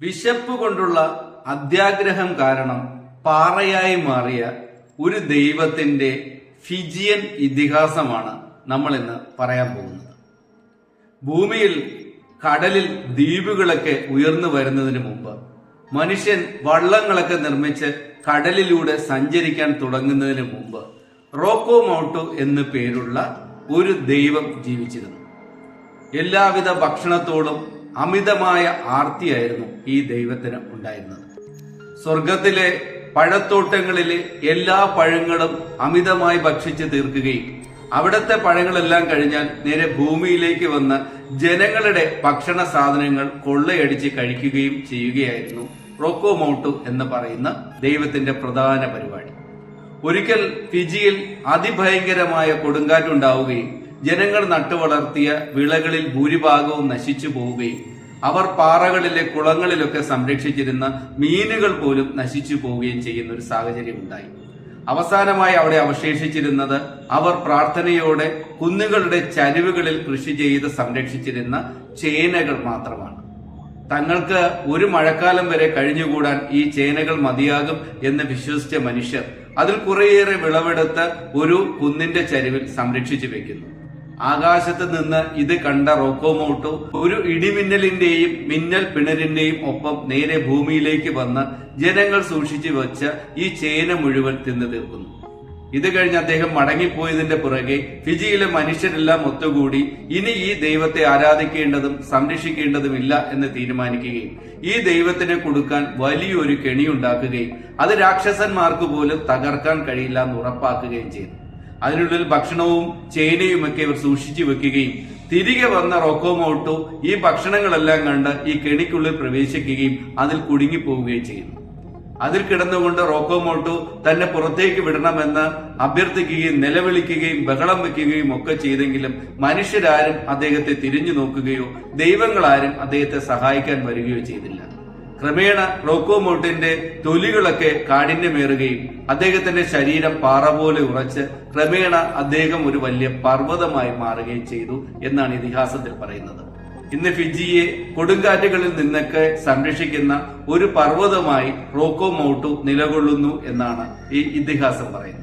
വിശപ്പ് കൊണ്ടുള്ള അത്യാഗ്രഹം കാരണം പാറയായി മാറിയ ഒരു ദൈവത്തിന്റെ ഫിജിയൻ ഇതിഹാസമാണ് നമ്മൾ ഇന്ന് പറയാൻ പോകുന്നത്. ഭൂമിയിൽ കടലിൽ ദ്വീപുകളൊക്കെ ഉയർന്നു വരുന്നതിന് മുമ്പ് മനുഷ്യൻ വള്ളങ്ങളൊക്കെ നിർമ്മിച്ച് കടലിലൂടെ സഞ്ചരിക്കാൻ തുടങ്ങുന്നതിന് മുമ്പ് റോക്കോ മൗട്ടു എന്നു പേരുള്ള ഒരു ദൈവം ജീവിച്ചിരുന്നു. എല്ലാവിധ ഭക്ഷണത്തോടും അമിതമായ ആർത്തിയായിരുന്നു ഈ ദൈവത്തിന് ഉണ്ടായിരുന്നത്. സ്വർഗത്തിലെ പഴത്തോട്ടങ്ങളിലെ എല്ലാ പഴങ്ങളും അമിതമായി ഭക്ഷിച്ച് തീർക്കുകയും അവിടത്തെ പഴങ്ങളെല്ലാം കഴിഞ്ഞാൽ നേരെ ഭൂമിയിലേക്ക് വന്ന് ജനങ്ങളുടെ ഭക്ഷണ സാധനങ്ങൾ കൊള്ളയടിച്ച് കഴിക്കുകയും ചെയ്യുകയായിരുന്നു റോക്കോ മൗട്ടു എന്ന് പറയുന്ന ദൈവത്തിന്റെ പ്രധാന പരിപാടി. ഒരിക്കൽ ഫിജിയിൽ അതിഭയങ്കരമായ കൊടുങ്കാറ്റുണ്ടാവുകയും ജനങ്ങൾ നട്ടുവളർത്തിയ വിളകളിൽ ഭൂരിഭാഗവും നശിച്ചു പോവുകയും അവർ പാറകളിലെ കുളങ്ങളിലൊക്കെ സംരക്ഷിച്ചിരുന്ന മീനുകൾ പോലും നശിച്ചു പോവുകയും ചെയ്യുന്ന ഒരു സാഹചര്യം ഉണ്ടായി. അവസാനമായി അവിടെ അവശേഷിച്ചിരുന്നത് അവർ പ്രാർത്ഥനയോടെ കുന്നുകളുടെ ചരിവുകളിൽ കൃഷി ചെയ്ത് സംരക്ഷിച്ചിരുന്ന ചേനകൾ മാത്രമാണ്. തങ്ങൾക്ക് ഒരു മഴക്കാലം വരെ കഴിഞ്ഞുകൂടാൻ ഈ ചേനകൾ മതിയാകും എന്ന് വിശ്വസിച്ച മനുഷ്യർ അതിൽ കുറേയേറെ വിളവെടുത്ത് ഒരു കുന്നിന്റെ ചരിവിൽ സംരക്ഷിച്ചു വെക്കുന്നു. ആകാശത്ത് നിന്ന് ഇത് കണ്ട റോക്കോമോട്ടോ ഒരു ഇടിമിന്നലിന്റെയും മിന്നൽ പിണരിന്റെയും ഒപ്പം നേരെ ഭൂമിയിലേക്ക് വന്ന് ജനങ്ങൾ സൂക്ഷിച്ചു വെച്ച ഈ ചേന മുഴുവൻ തിന്നു തീർക്കുന്നു. ഇത് കഴിഞ്ഞ് അദ്ദേഹം മടങ്ങിപ്പോയതിന്റെ പുറകെ ഫിജിയിലെ മനുഷ്യരെല്ലാം ഒത്തുകൂടി ഇനി ഈ ദൈവത്തെ ആരാധിക്കേണ്ടതും സംരക്ഷിക്കേണ്ടതുമില്ല എന്ന് തീരുമാനിക്കുകയും ഈ ദൈവത്തിന് കൊടുക്കാൻ വലിയൊരു കെണിയുണ്ടാക്കുകയും അത് രാക്ഷസന്മാർക്ക് പോലും തകർക്കാൻ കഴിയില്ല എന്ന് ഉറപ്പാക്കുകയും ചെയ്തു. അതിനുള്ളിൽ ഭക്ഷണവും ചേനയും ഒക്കെ ഇവർ സൂക്ഷിച്ചു വെക്കുകയും തിരികെ വന്ന റോക്കോമോട്ടു ഈ ഭക്ഷണങ്ങളെല്ലാം കണ്ട് ഈ കെണിക്കുള്ളിൽ പ്രവേശിക്കുകയും അതിൽ കുടുങ്ങിപ്പോവുകയും ചെയ്യുന്നു. അതിൽ കിടന്നുകൊണ്ട് റോക്കോമോട്ടു തന്നെ പുറത്തേക്ക് വിടണമെന്ന് അഭ്യർത്ഥിക്കുകയും നിലവിളിക്കുകയും ബഹളം വെക്കുകയും ഒക്കെ ചെയ്തെങ്കിലും മനുഷ്യരാരും അദ്ദേഹത്തെ തിരിഞ്ഞു നോക്കുകയോ ദൈവങ്ങളാരും അദ്ദേഹത്തെ സഹായിക്കാൻ വരികയോ ചെയ്തില്ല. ക്രമേണ റോക്കോമോട്ടിന്റെ തൊലികളൊക്കെ കാഠിന്യമേറുകയും അദ്ദേഹത്തിന്റെ ശരീരം പാറ പോലെ ഉറച്ച് ക്രമേണ അദ്ദേഹം ഒരു വലിയ പർവതമായി മാറുകയും ചെയ്തു എന്നാണ് ഇതിഹാസത്തിൽ പറയുന്നത്. ഇന്ന് ഫിജിയെ കൊടുങ്കാറ്റുകളിൽ നിന്നൊക്കെ സംരക്ഷിക്കുന്ന ഒരു പർവതമായി റോക്കോ നിലകൊള്ളുന്നു എന്നാണ് ഈ ഇതിഹാസം പറയുന്നത്.